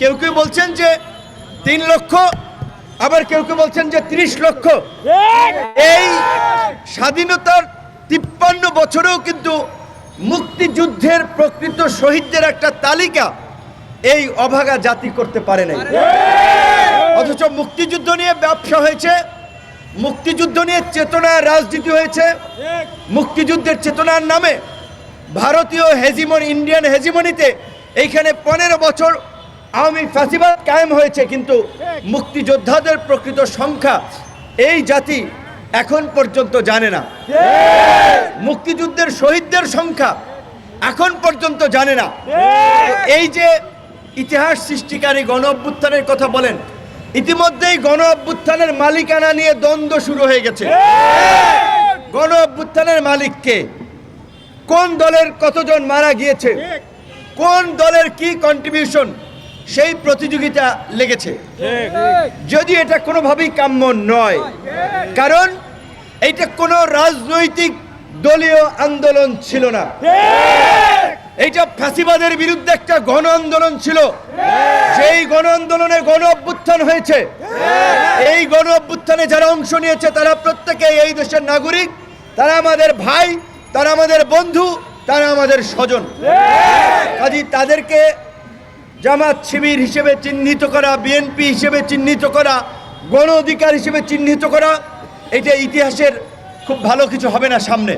কেউ কেউ বলছেন যে তিন লক্ষ, আবার কেউ কেউ বলছেন যে ত্রিশ লক্ষ। এই স্বাধীনতার তিপ্পান্ন বছরেও কিন্তু মুক্তিযুদ্ধের প্রকৃত শহীদদের একটা তালিকা এই অভাগা জাতি করতে পারে নাই। অথচ মুক্তিযুদ্ধ নিয়ে ব্যবসা হয়েছে, মুক্তিযুদ্ধ নিয়ে চেতনার রাজনীতি হয়েছে, মুক্তিযুদ্ধের চেতনার নামে ভারতীয় হেজিমন, ইন্ডিয়ান হেজিমনিতে এইখানে পনেরো বছর আওয়ামী ফ্যাসিবাদ কায়েম হয়েছে, কিন্তু মুক্তিযোদ্ধাদের প্রকৃত সংখ্যা এই জাতি এখন পর্যন্ত জানে না। মুক্তিযুদ্ধের শহীদদের সংখ্যা এখন পর্যন্ত জানে না। এই যে ইতিহাস সৃষ্টিকারী গণ অভ্যুত্থানের কথা বলেন, ইতিমধ্যেই গণ অভ্যুত্থানের মালিকানা নিয়ে দ্বন্দ্ব শুরু হয়ে গেছে। গণ অভ্যুত্থানের মালিককে কোন দলের কতজন মারা গিয়েছে? কোন দলের কি কন্ট্রিবিউশন সেই প্রতিযোগিতা লেগেছে। যদি এটা কোনোভাবেই কাম্য নয়, কারণ এইটা কোনো রাজনৈতিক দলীয় আন্দোলন ছিল না। এইটা ফ্যাসিবাদের বিরুদ্ধে একটা গণ আন্দোলন ছিল। সেই গণ আন্দোলনে গণ অভ্যুত্থান হয়েছে, এই গণ অভ্যুত্থানে যারা অংশ নিয়েছে, তারা প্রত্যেকে এই দেশের নাগরিক। তারা আমাদের ভাই, তারা আমাদের বন্ধু, তারা আমাদের স্বজন। কাজী তাদেরকে জামাত শিবির হিসেবে চিহ্নিত করা বিএনপি হিসেবে চিহ্নিত করা গণ অধিকার হিসেবে চিহ্নিত করা এটা ইতিহাসের খুব ভালো কিছু হবে না সামনে।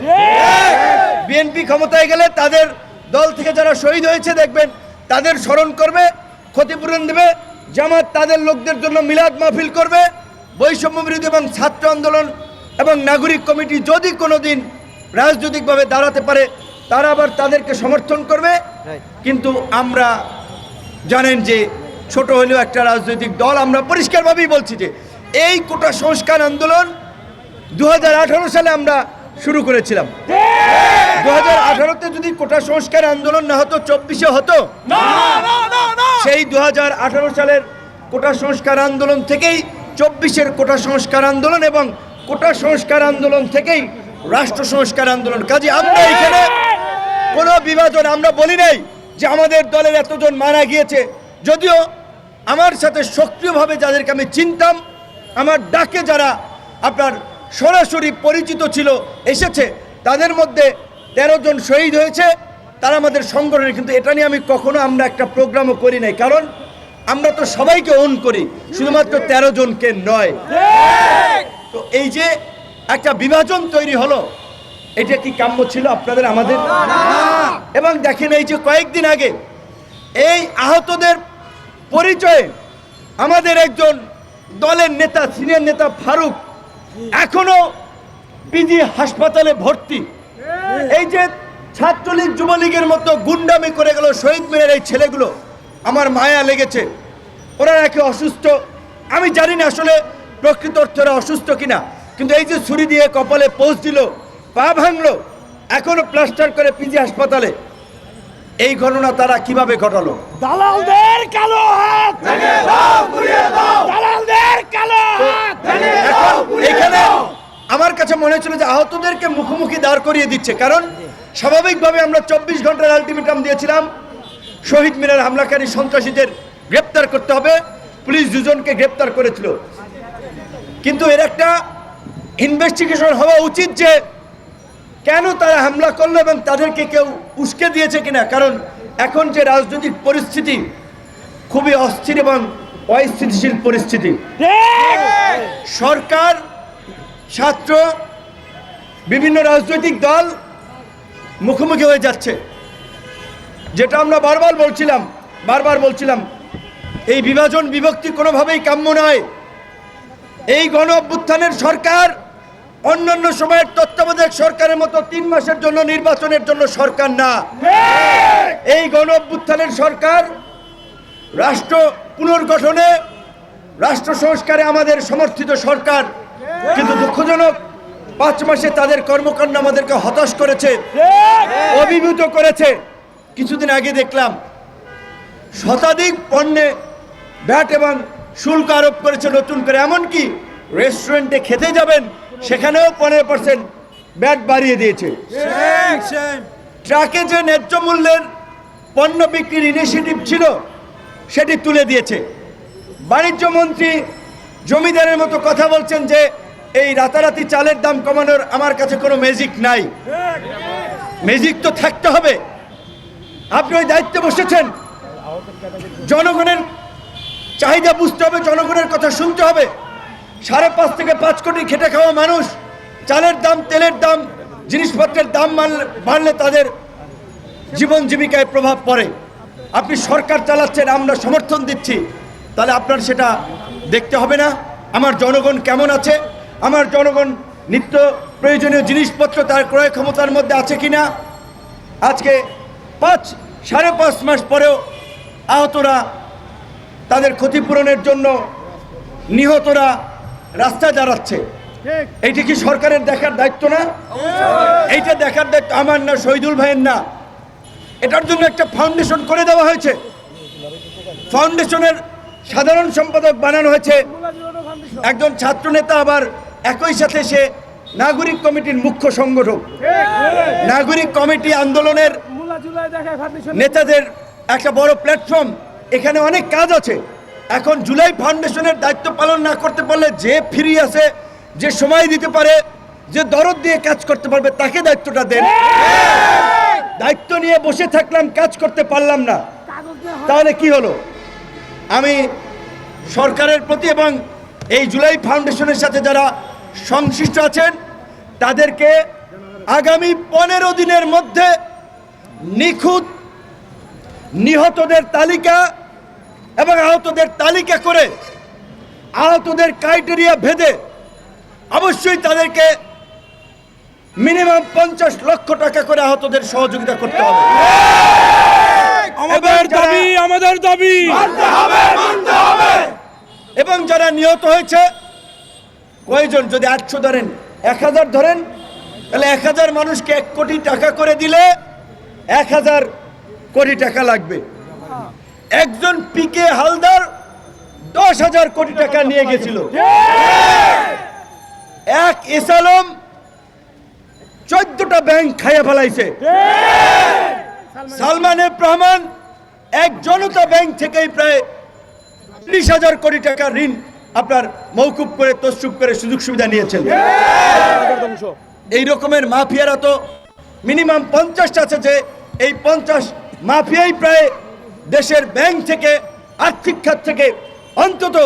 বিএনপি ক্ষমতায় গেলে তাদের দল থেকে যারা শহীদ হয়েছে দেখবেন তাদের স্মরণ করবে ক্ষতিপূরণ দেবে জামাত তাদের লোকদের জন্য মিলাদ মাহফিল করবে বৈষম্য বিরোধী এবং ছাত্র আন্দোলন এবং নাগরিক কমিটি যদি কোনোদিন রাজনৈতিকভাবে দাঁড়াতে পারে তারা আবার তাদেরকে সমর্থন করবে। কিন্তু আমরা জানেন যে ছোট হলেও একটা রাজনৈতিক দল আমরা পরিষ্কারভাবেই বলছি যে এই কোটা সংস্কার আন্দোলন দু হাজার আঠারো সালে আমরা শুরু করেছিলাম। দু হাজার আঠারোতে যদি কোটা সংস্কার আন্দোলন না হতো চব্বিশে হতো সেই দু হাজার আঠারো সালের কোটা সংস্কার আন্দোলন থেকেই চব্বিশের কোটা সংস্কার আন্দোলন এবং কোটা সংস্কার আন্দোলন থেকেই রাষ্ট্র সংস্কার আন্দোলন। কাজে আমরা এখানে কোনো বিভাজন আমরা বলি নাই। যে আমাদের দলের এতজন মারা গিয়েছে। যদিও আমার সাথে সক্রিয়ভাবে যাদেরকে আমি চিনতাম আমার ডাকে যারা আপনার সরাসরি পরিচিত ছিল এসেছে তাদের মধ্যে তেরো জন শহীদ হয়েছে। তারা আমাদের সংগঠনে কিন্তু এটা নিয়ে আমি কখনো আমরা একটা প্রোগ্রামও করি নাই। কারণ আমরা তো সবাইকে অন করি শুধুমাত্র তেরো জনকে নয়। তো এই যে একটা বিভাজন তৈরি হলো এটা কি কাম্য ছিল আপনাদের, আমাদের? এবং দেখেন এই যে কয়েকদিন আগে, এই আহতদের পরিচয়ে আমাদের একজন দলের নেতা, সিনিয়র নেতা ফারুক, এখনও পিজি হাসপাতালে ভর্তি। এই যে ছাত্রলীগ, যুবলীগের মতো গুন্ডামি করে গেল শহীদ মিনারের এই ছেলেগুলো, আমার মায়া লেগেছে। ওরা নাকি অসুস্থ? আমি জানি না আসলে প্রকৃত অর্থে অসুস্থ কিনা, কিন্তু এই যে ছুরি দিয়ে কপালে পোস্ট দিল পা ভাঙলো এখনও প্লাস্টার করে পিজি হাসপাতালে। এই ঘটনা তারা কীভাবে ঘটালো? দালালদের কালো হাত! দালালদের কালো হাত! এখন এখানে আমার কাছে মনে হচ্ছিল যে আহতদেরকে মুখোমুখি দাঁড় করিয়ে দিচ্ছে। কারণ স্বাভাবিকভাবে আমরা চব্বিশ ঘণ্টার আলটিমেটাম দিয়েছিলাম শহীদ মিনার হামলাকারী সন্ত্রাসীদের গ্রেপ্তার করতে হবে। পুলিশ দুজনকে গ্রেপ্তার করেছিল। কিন্তু এর একটা ইনভেস্টিগেশন হওয়া উচিত যে কেন তারা হামলা করল এবং তাদেরকে কেউ উস্কে দিয়েছে কিনা? কারণ এখন যে রাজনৈতিক পরিস্থিতি খুবই অস্থির এবং অস্থিতিশীল পরিস্থিতি। সরকার, ছাত্র, বিভিন্ন রাজনৈতিক দল মুখোমুখি হয়ে যাচ্ছে। যেটা আমরা বারবার বলছিলাম বারবার বলছিলাম, এই বিভাজন বিভক্তি কোনোভাবেই কাম্য নয়। এই গণ অভ্যুত্থানের সরকার অন্যান্য সময়ের তত্ত্বাবধায়ক সরকারের মতো তিন মাসের জন্য নির্বাচনের জন্য সরকার না। এই গণ সরকার রাষ্ট্র পুনর্গঠনে রাষ্ট্র সংস্কারে আমাদের সমর্থিত সরকার। কিন্তু দুঃখজনক পাঁচ মাসে তাদের কর্মকাণ্ড আমাদেরকে হতাশ করেছে অভিভূত করেছে। কিছুদিন আগে দেখলাম শতাধিক পণ্যে ভ্যাট এবং শুল্ক আরোপ করেছে নতুন করে। এমনকি রেস্টুরেন্টে খেতে যাবেন সেখানেও পনেরো পার্সেন্ট ব্যাট বাড়িয়ে দিয়েছে। ট্রাকে যে ন্যায্য মূল্যের পণ্য বিক্রির ইনিশিয়েটিভ ছিল সেটি তুলে দিয়েছে। বাণিজ্য মন্ত্রী জমিদারের মতো কথা বলছেন যে এই রাতারাতি চালের দাম কমানোর আমার কাছে কোনো ম্যাজিক নাই। ম্যাজিক তো থাকতে হবে। আপনি ওই দায়িত্বে বসেছেন। জনগণের চাহিদা বুঝতে হবে জনগণের কথা শুনতে হবে। সাড়ে পাঁচ থেকে পাঁচ কোটি খেটে খাওয়া মানুষ, চালের দাম, তেলের দাম, জিনিসপত্রের দাম বাড়লে তাদের জীবন জীবিকায় প্রভাব পড়ে। আপনি সরকার চালাচ্ছেন, আমরা সমর্থন দিচ্ছি, তাহলে আপনার সেটা দেখতে হবে না। আমার জনগণ কেমন আছে? আমার জনগণ নিত্য প্রয়োজনীয় জিনিসপত্র তার ক্রয় ক্ষমতার মধ্যে আছে কি না আজকে পাঁচ, সাড়ে পাঁচ মাস পরেও আহতরা তাদের ক্ষতিপূরণের জন্য নিহতরা রাস্তায় দাঁড়াচ্ছে। এইটা কি সরকারের দেখার দায়িত্ব না? এইটা দেখার দায়িত্ব আমার না শহীদুল ভাইয়ের না। এটার জন্য একটা ফাউন্ডেশন করে দেওয়া হয়েছে। ফাউন্ডেশনের সাধারণ সম্পাদক বানানো হয়েছে। একজন ছাত্রনেতা আবার একই সাথে সে নাগরিক কমিটির মুখ্য সংগঠক। নাগরিক কমিটি আন্দোলনের নেতাদের একটা বড় প্ল্যাটফর্ম এখানে অনেক কাজ আছে। এখন জুলাই ফাউন্ডেশনের দায়িত্ব পালন না করতে পারলে যে ফ্রি আছে, যে সময় দিতে পারে, যে দরদ দিয়ে কাজ করতে পারবে, তাকে দায়িত্বটা দেন। দায়িত্ব নিয়ে বসে থাকলাম, কাজ করতে পারলাম না। তাহলে কি হলো? আমি সরকারের প্রতি এবং এই জুলাই ফাউন্ডেশনের সাথে যারা সংশ্লিষ্ট আছেন, তাদেরকে আগামী পনেরো দিনের মধ্যে নিখুঁত নিহতদের তালিকা এবং আহতদের তালিকা করে আহতদের ক্রাইটেরিয়া ভেদে অবশ্যই তাদেরকে মিনিমাম পঞ্চাশ লক্ষ টাকা করে আহতদের সহযোগিতা করতে হবে। আমাদের দাবি আমাদের দাবি। এবং যারা নিহত হয়েছে কয়জন? যদি আটশো ধরেন এক হাজার ধরেন তাহলে এক হাজার মানুষকে এক কোটি টাকা করে দিলে এক হাজার কোটি টাকা লাগবে। একজন পিকে হালদার দশ হাজার কোটি টাকা নিয়ে গেছিল। এক এসালম চোদ্দটা ব্যাংক খাইয়া ফেলাইছে। সালমান এফ রহমান এক জনতা ব্যাংক থেকেই প্রায় ত্রিশ হাজার কোটি টাকা ঋণ আপনার মৌকুব করে তসুপ করে সুযোগ সুবিধা নিয়েছেন। এই রকমের মাফিয়ারা তো মিনিমাম পঞ্চাশটা আছে যে, এই পঞ্চাশ মাফিয়াই প্রায় দেশের ব্যাংক থেকে, আর্থিক খাত থেকে অন্তত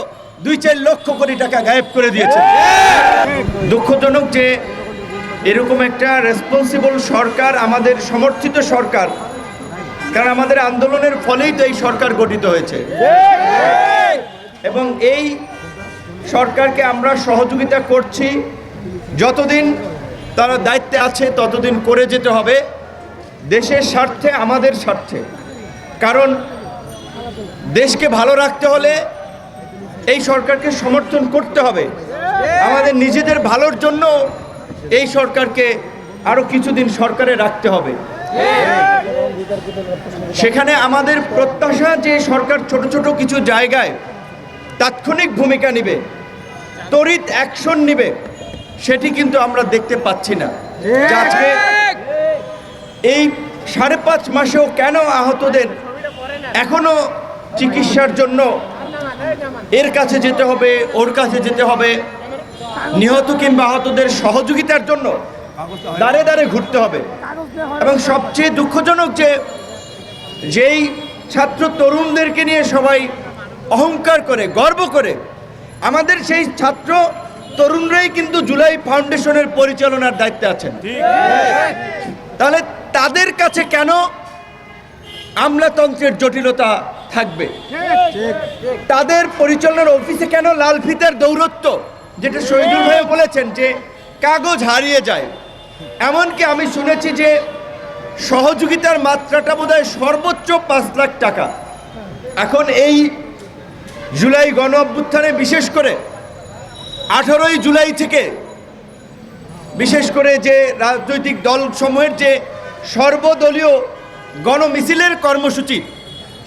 দুই চার লক্ষ কোটি টাকা গায়েব করে দিয়েছে। দুঃখজনক যে এরকম একটা রেসপন্সিবল সরকার, আমাদের সমর্থিত সরকার, কারণ আমাদের আন্দোলনের ফলেই তো এই সরকার গঠিত হয়েছে। এবং এই সরকারকে আমরা সহযোগিতা করছি। যতদিন তারা দায়িত্বে আছে, ততদিন করে যেতে হবে। দেশের স্বার্থে, আমাদের স্বার্থে। কারণ দেশকে ভালো রাখতে হলে এই সরকারকে সমর্থন করতে হবে। আমাদের নিজেদের ভালোর জন্য এই সরকারকে আরও কিছুদিন সরকারে রাখতে হবে। সেখানে আমাদের প্রত্যাশা যে সরকার ছোট ছোট কিছু জায়গায় তাৎক্ষণিক ভূমিকা নিবে তড়িৎ অ্যাকশন নিবে, সেটি কিন্তু আমরা দেখতে পাচ্ছি না। এই সাড়ে পাঁচ মাসেও কেন আহতদের এখনও চিকিৎসার জন্য এর কাছে যেতে হবে, ওর কাছে যেতে হবে। নিহত কিংবা আহতদের সহযোগিতার জন্য দাঁড়ে দাঁড়ে ঘুরতে হবে। এবং সবচেয়ে দুঃখজনক যে, যেই ছাত্র তরুণদেরকে নিয়ে সবাই অহংকার করে, গর্ব করে, আমাদের সেই ছাত্র তরুণরাই কিন্তু জুলাই ফাউন্ডেশনের পরিচালনার দায়িত্বে আছেন। তাহলে তাদের কাছে কেন আমলাতন্ত্রের জটিলতা থাকবে। তাদের পরিচালনার অফিসে কেন লাল ফিতার দৌরত্ব? যেটা শহীদুল ভাই বলেছেন যে কাগজ হারিয়ে যায়। এমনকি আমি শুনেছি যে সহযোগিতার মাত্রাটা বোধহয় সর্বোচ্চ পাঁচ লাখ টাকা। এখন এই জুলাই গণ অভ্যুত্থানে বিশেষ করে আঠারোই জুলাই থেকে বিশেষ করে যে রাজনৈতিক দলসমূহের যে সর্বদলীয় গণমিছিলের কর্মসূচি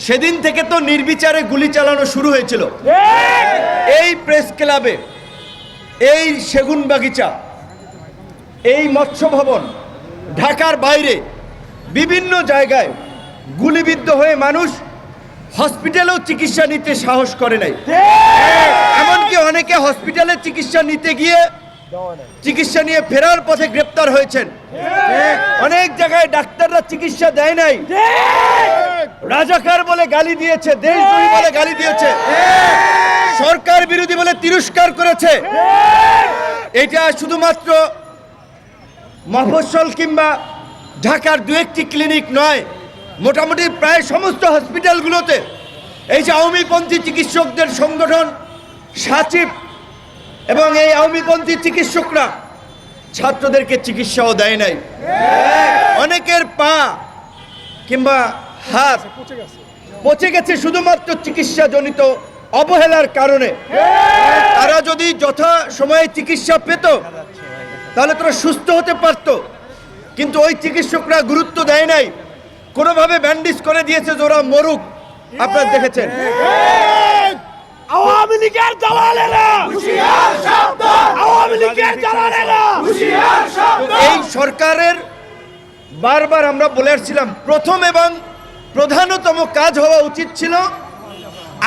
সেদিন থেকে তো নির্বিচারে গুলি চালানো শুরু হয়েছিল। এই প্রেস ক্লাবে, এই সেগুন বাগিচা, এই মৎস্য ভবন, ঢাকার বাইরে বিভিন্ন জায়গায় গুলিবিদ্ধ হয়ে মানুষ হসপিটালেও চিকিৎসা নিতে সাহস করে নাই। এমনকি অনেকে হসপিটালে চিকিৎসা নিতে গিয়ে চিকিৎসা নিয়ে ফেরার পথে গ্রেপ্তার হয়েছেন। অনেক জায়গায় ডাক্তাররা চিকিৎসা দেয় নাই। রাজাকার বলে গালি দিয়েছে, দেশদ্রোহী বলে গালি দিয়েছে। সরকার বিরোধী বলে তিরস্কার করেছে। এটা শুধুমাত্র মফস্বল কিংবা ঢাকার দু একটি ক্লিনিক নয়, মোটামুটি প্রায় সমস্ত হসপিটালগুলোতে। এই যে আওয়ামীপন্থী চিকিৎসকদের সংগঠন, সাচিব, এবং এই আওয়ামীপন্থী চিকিৎসকরা, ছাত্রদেরকে চিকিৎসাও দেয় নাই। অনেকের পা কিংবা হাত পচে গেছে শুধুমাত্র চিকিৎসাজনিত অবহেলার কারণে। তারা যদি যথা সময়ে চিকিৎসা পেত তাহলে তারা সুস্থ হতে পারত। কিন্তু ওই চিকিৎসকরা গুরুত্ব দেয় নাই। কোনোভাবে ব্যান্ডেজ করে দিয়েছে ওরা মরুক। আপনারা দেখেছেন। আওয়ামী লীগের দালালেরা! আওয়ামী লীগের দালালেরা! এই সরকারের বারবার আমরা বলে আসছিলাম প্রথম এবং প্রধানতম কাজ হওয়া উচিত ছিল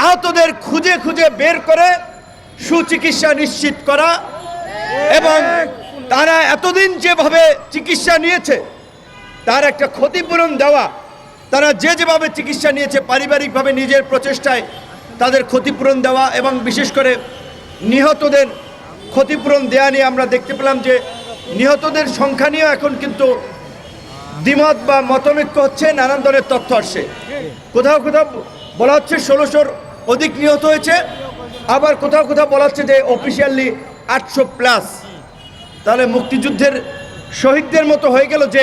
আহতদের খুঁজে খুঁজে বের করে সুচিকিৎসা নিশ্চিত করা এবং তারা এতদিন যেভাবে চিকিৎসা নিয়েছে, তার একটা ক্ষতিপূরণ দেওয়া, তারা যে যেভাবে চিকিৎসা নিয়েছে পারিবারিকভাবে নিজের প্রচেষ্টায় তাদের ক্ষতিপূরণ দেওয়া এবং বিশেষ করে নিহতদের ক্ষতিপূরণ দেওয়া নিয়ে আমরা দেখতে পেলাম যে নিহতদের সংখ্যা নিয়েও এখন কিন্তু দ্বিমত বা মতনৈক্য হচ্ছে, নানান ধরনের তথ্য আসছে। কোথাও কোথাও বলা হচ্ছে ষোলোশোর অধিক নিহত হয়েছে, আবার কোথাও কোথাও বলা হচ্ছে যে অফিসিয়ালি আটশো প্লাস তাহলে মুক্তিযুদ্ধের শহীদদের মতো হয়ে গেল যে